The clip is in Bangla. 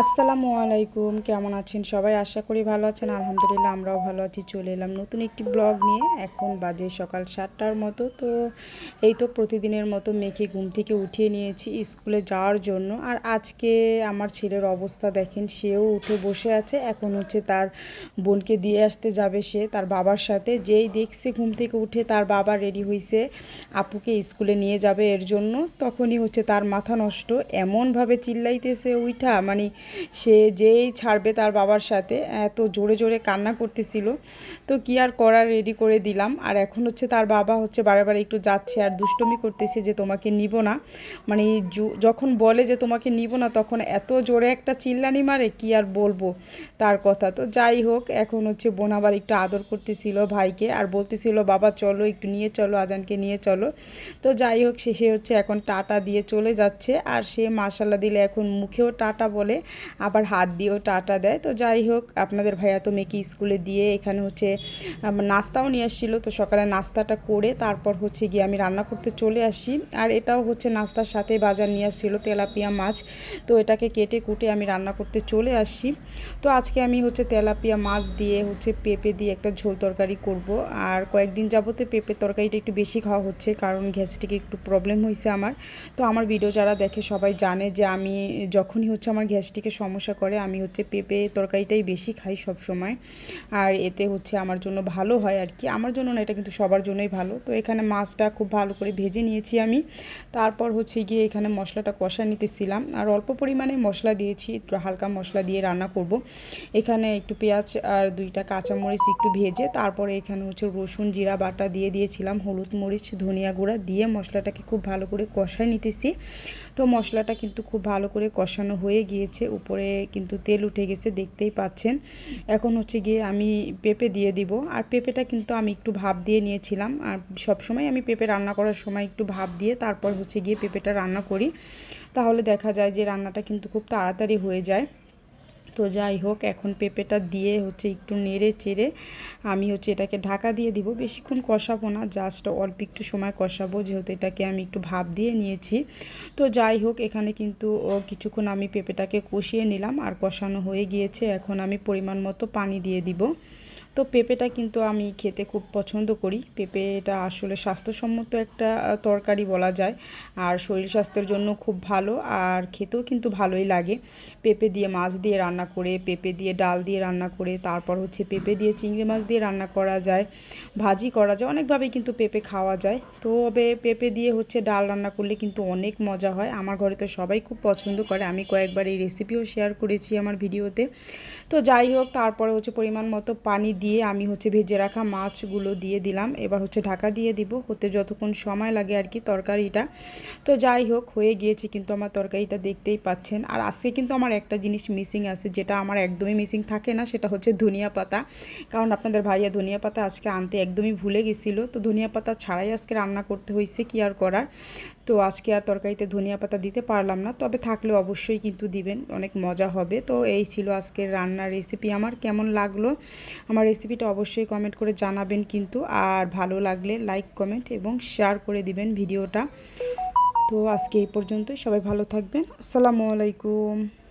আসসালামু আলাইকুম, কেমন আছেন সবাই? আশা করি ভালো আছেন। আলহামদুলিল্লাহ আমরাও ভালো আছি, চলে এলাম নতুন একটি ব্লগ নিয়ে। এখন বাজে সকাল সাতটার মতো, তো এই তো প্রতিদিনের মতো মেয়েকে ঘুম থেকে উঠিয়ে নিয়েছি স্কুলে যাওয়ার জন্য। আর আজকে আমার ছেলের অবস্থা দেখেন, সেও উঠে বসে আছে। এখন হচ্ছে তার বোনকে দিয়ে আসতে যাবে সে, তার বাবার সাথে। যেই দেখছে ঘুম থেকে উঠে তার বাবা রেডি হয়েছে আপুকে স্কুলে নিয়ে যাবে এর জন্য। তখনই হচ্ছে তার মাথা নষ্ট। এমনভাবে চিল্লাইতেছে, উইঠা মানে সে যেই ছাড়বে তার বাবার সাথে, এত জোরে জোরে কান্না করতেছিল। তো কি আর করার রেডি করে দিলাম। আর এখন হচ্ছে তার বাবা হচ্ছে বারে বারে একটু যাচ্ছে আর দুষ্টমি করতেছে যে তোমাকে নিব না। মানে যখন বলে যে তোমাকে নিব না, তখন এত জোরে একটা চিল্লানি মারে, কি আর বলব তার কথা। তো যাই হোক, এখন হচ্ছে বোন আবার একটু আদর করতেছিল ভাইকে আর বলতেছিল, বাবা, চলো একটু নিয়ে চলো, আজানকে নিয়ে চলো। তো যাই হোক, সে হচ্ছে এখন টাটা দিয়ে চলে যাচ্ছে। আর সে মাসাল্লা দিলে এখন মুখেও টাটা বলে আবার হাত দিয়েও টাটা দেয়। তো যাই হোক, আপনাদের ভাইয়া তো মেয়েকে স্কুলে দিয়ে এখানে হচ্ছে নাস্তাও নিয়ে আসছিল। তো সকালে নাস্তাটা করে তারপর হচ্ছে গিয়ে আমি রান্না করতে চলে আসি। আর এটাও হচ্ছে নাস্তার সাথে বাজার নিয়ে আসছিল তেলাপিয়া মাছ। তো এটাকে কেটে কুটে আমি রান্না করতে চলে আসি। তো আজকে আমি হচ্ছে তেলাপিয়া মাছ দিয়ে হচ্ছে পেঁপে দিয়ে একটা ঝোল তরকারি করব। আর কয়েকদিন যাবতে পেঁপের তরকারিটা একটু বেশি খাওয়া হচ্ছে, কারণ গ্যাস্ট্রিকে একটু প্রবলেম হয়েছে আমার। তো আমার ভিডিও যারা দেখে সবাই জানে যে আমি যখনই হচ্ছে আমার গ্যাস্ট্রিকে সমস্যা করে, আমি হচ্ছে পেঁপে তরকারিটাই বেশি খাই সব সময় আর এতে হচ্ছে আমার জন্য ভালো হয় আর কি। আমার জন্য না, এটা কিন্তু সবার জন্যই ভালো। তো এখানে মাছটা খুব ভালো করে ভেজে নিয়েছি আমি। তারপর হচ্ছে গিয়ে এখানে মশলাটা কষা নিতেছিলাম। আর অল্প পরিমাণে মশলা দিয়েছি, একটু হালকা মশলা দিয়ে রান্না করব। এখানে একটু পেঁয়াজ আর দুইটা কাঁচামরিচ একটু ভেজে, তারপরে এখানে হচ্ছে রসুন, জিরা বাটা দিয়ে দিয়েছিলাম, হলুদ মরিচ, ধনিয়া গুঁড়া দিয়ে মশলাটাকে খুব ভালো করে কষায় নিতেছি। তো মশলাটা কিন্তু খুব ভালো করে কষানো হয়ে গিয়েছে। উপরে কিন্তু তেল উঠে গেছে, দেখতেই পাচ্ছেন। এখন হচ্ছে গিয়ে আমি পেঁপে দিয়ে দিব। আর পেঁপেটা কিন্তু আমি একটু ভাব দিয়ে নিয়েছিলাম। আর সবসময় আমি পেঁপে রান্না করার সময় একটু ভাব দিয়ে তারপর হচ্ছে গিয়ে পেঁপেটা রান্না করি। তাহলে দেখা যায় যে রান্নাটা কিন্তু খুব তাড়াতাড়ি হয়ে যায়। তো যাই হোক, এখন পেঁপেটা দিয়ে হচ্ছে একটু নেড়ে চেড়ে আমি হচ্ছে এটাকে ঢাকা দিয়ে দিব। বেশিক্ষণ কষাবো না জাস্ট অল্প একটু সময় কষাবো, যেহেতু এটাকে আমি একটু ভাব দিয়ে নিয়েছি। তো যাই হোক, এখানে কিন্তু কিছুক্ষণ আমি পেঁপেটাকে কষিয়ে নিলাম, আর কষানো হয়ে গিয়েছে। এখন আমি পরিমাণ মতো পানি দিয়ে দিব। তো পেঁপেটা কিন্তু আমি খেতে খুব পছন্দ করি। পেঁপেটা আসলে স্বাস্থ্যসম্মত একটা তরকারি বলা যায়। আর শরীর স্বাস্থ্যের জন্য খুব ভালো, আর খেতেও কিন্তু ভালোই লাগে। পেঁপে দিয়ে মাছ দিয়ে রান্না করে, পেঁপে দিয়ে ডাল দিয়ে রান্না করে, তারপর হচ্ছে পেঁপে দিয়ে চিংড়ি মাছ দিয়ে রান্না করা যায়, ভাজি করা যায়, অনেকভাবেই কিন্তু পেঁপে খাওয়া যায়। তো তবে পেঁপে দিয়ে হচ্ছে ডাল রান্না করলে কিন্তু অনেক মজা হয়। আমার ঘরে তো সবাই খুব পছন্দ করে। আমি কয়েকবার এই রেসিপিও শেয়ার করেছি আমার ভিডিওতে তো যাই হোক, তারপরে হচ্ছে পরিমাণ মতো পানি দিয়ে আমি হচ্ছে ভেজে রাখা মাছগুলো দিয়ে দিলাম। এবার হচ্ছে ঢাকা দিয়ে দিব। হতে যতক্ষণ সময় লাগে আর কি তরকারিটা। তো যাই হোক, হয়ে গিয়েছে কিন্তু আমার তরকারিটা দেখতেই পাচ্ছেন। আর আজকে কিন্তু আমার একটা জিনিস মিসিং আছে, যেটা আমার একদমই মিসিং থাকে না, সেটা হচ্ছে ধনিয়া পাতা। কারণ আপনাদের ভাইয়া ধনিয়া পাতা আজকে আনতে একদমই ভুলে গেছিল। তো ধনিয়া পাতা ছাড়াই আজকে রান্না করতে হয়েছে কি আর করার? তো আজকে আর তরকারিতে ধনিয়া পাতা দিতে পারলাম না, তবে থাকলে অবশ্যই কিন্তু দিবেন, অনেক মজা হবে। তো এই ছিল আজকের রান্নার রেসিপি আমার কেমন লাগল? আমার রেসিপিটা অবশ্যই কমেন্ট করে জানাবেন কিন্তু, আর ভালো লাগলে লাইক কমেন্ট এবং শেয়ার করে দিবেন ভিডিওটা। তো আজকে এই পর্যন্তই। সবাই ভালো থাকবেন। আসসালামু আলাইকুম।